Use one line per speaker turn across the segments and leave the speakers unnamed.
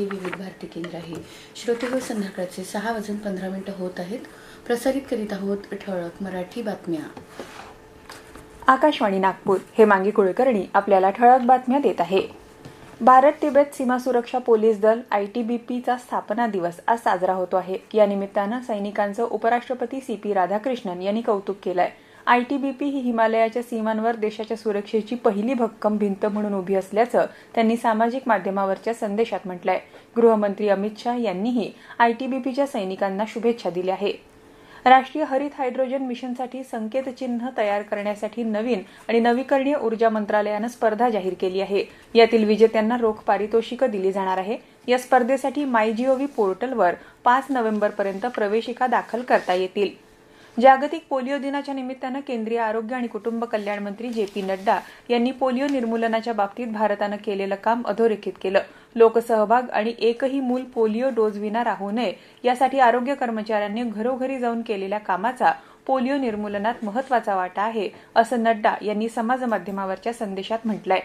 हे विविध भारती केंद्र आहे. श्रोतेगो संध्याकाळचे सहा वाजून पंधरा मिनिटं होत आहेत. प्रसारित करीत आहोत ठळक मराठी बातम्या.
आकाशवाणी नागपूर हे मांगी कुलकर्णी आपल्याला ठळक बातम्या देत आहे. भारत तिबेट सीमा सुरक्षा पोलीस दल आयटीबीपीचा स्थापना दिवस आज साजरा होतो आहे. या निमित्तानं सैनिकांचं उपराष्ट्रपती सी पी राधाकृष्णन यांनी कौतुक केलं आहे केलंय आयटीबीपी ही हिमालयाच्या सीमांवर देशाच्या सुरक्षेची पहिली भक्कम भिंत म्हणून उभी असल्याचं त्यांनी सामाजिक माध्यमावरच्या संदेशात म्हटलंय. गृहमंत्री अमित शाह यांनीही आयटीबीपीच्या सैनिकांना शुभेच्छा दिल्या आहे राष्ट्रीय हरित हायड्रोजन मिशनसाठी संकेतचिन्ह तयार करण्यासाठी नवीन आणि नवीकरणीय ऊर्जा मंत्रालयानं स्पर्धा जाहीर केली आहे. यातील विजेत्यांना रोख पारितोषिकं दिली जाणार आहे. या स्पर्धेसाठी मायजीओव्ही पोर्टलवर पाच नोव्हेंबरपर्यंत प्रवेशिका दाखल करता येतील. जागतिक पोलिओ दिनाच्या निमित्तानं केंद्रीय आरोग्य आणि कुटुंब कल्याण मंत्री जे पी नड्डा यांनी पोलिओ निर्मूलनाच्या बाबतीत भारतानं केलेलं काम अधोरेखित केलं. लोकसहभाग आणि एकही मूल पोलिओ डोज विना राहू नये यासाठी आरोग्य कर्मचाऱ्यांनी घरोघरी जाऊन केलेल्या कामाचा पोलिओ निर्मूलनात महत्त्वाचा वाटा आहे असं नड्डा यांनी समाजमाध्यमावरच्या संदेशात म्हटलंय.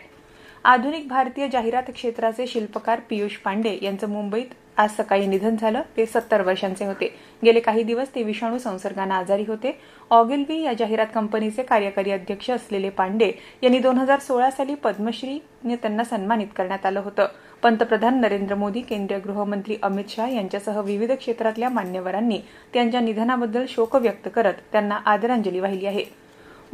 आधुनिक भारतीय जाहिरात क्षेत्राचे शिल्पकार पियुष पांडे यांचं मुंबईत आज सकाळी निधन झालं. ते सत्तर वर्षांचे होते. गेले काही दिवस ते विषाणू संसर्गानं आजारी होते. ऑगिलवी या जाहिरात कंपनीचे कार्यकारी अध्यक्ष असलेले पांडे यांनी दोन हजार सोळा साली पद्मश्रीने त्यांना सन्मानित करण्यात आलं होतं. पंतप्रधान नरेंद्र मोदी केंद्रीय गृहमंत्री अमित शाह यांच्यासह विविध क्षेत्रातल्या मान्यवरांनी त्यांच्या निधनाबद्दल शोक व्यक्त करत त्यांना आदरांजली वाहिली आहे.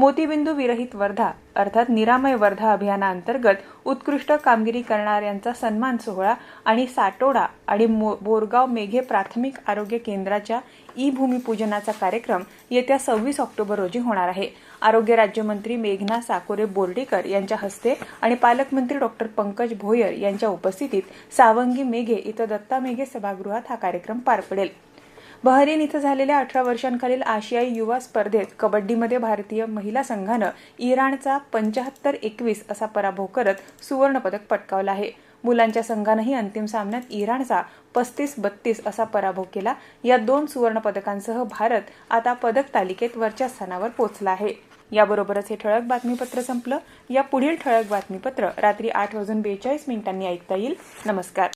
मोतीबिंदू विरहित वर्धा अर्थात निरामय वर्धा अभियानाअंतर्गत उत्कृष्ट कामगिरी करणाऱ्यांचा सन्मान सोहळा आणि साटोडा आणि बोरगाव मेघे प्राथमिक आरोग्य केंद्राच्या ई भूमिपूजनाचा कार्यक्रम येत्या सव्वीस ऑक्टोबर रोजी होणार आहे. आरोग्य राज्यमंत्री मेघना साकोरे बोर्डीकर यांच्या हस्ते आणि पालकमंत्री डॉक्टर पंकज भोयर यांच्या उपस्थितीत सावंगी मेघे इथं दत्ता मेघे सभागृहात हा कार्यक्रम पार पडेल. बहरीन इथं झालेल्या अठरा वर्षांखालील आशियाई युवा स्पर्धेत कबड्डीमध्ये भारतीय महिला संघानं इराणचा पंचाहत्तर एकवीस असा पराभव करत सुवर्णपदक पटकावलं आहे. मुलांच्या संघानंही अंतिम सामन्यात इराणचा पस्तीस बत्तीस असा पराभव केला. या दोन सुवर्णपदकांसह भारत आता पदक तालिकेत वरच्या स्थानावर पोहोचला आहे. याबरोबरच हे ठळक बातमीपत्र संपलं. या पुढील ठळक बातमीपत्र रात्री आठ वाजून बेचाळीस मिनिटांनी ऐकता येईल. नमस्कार.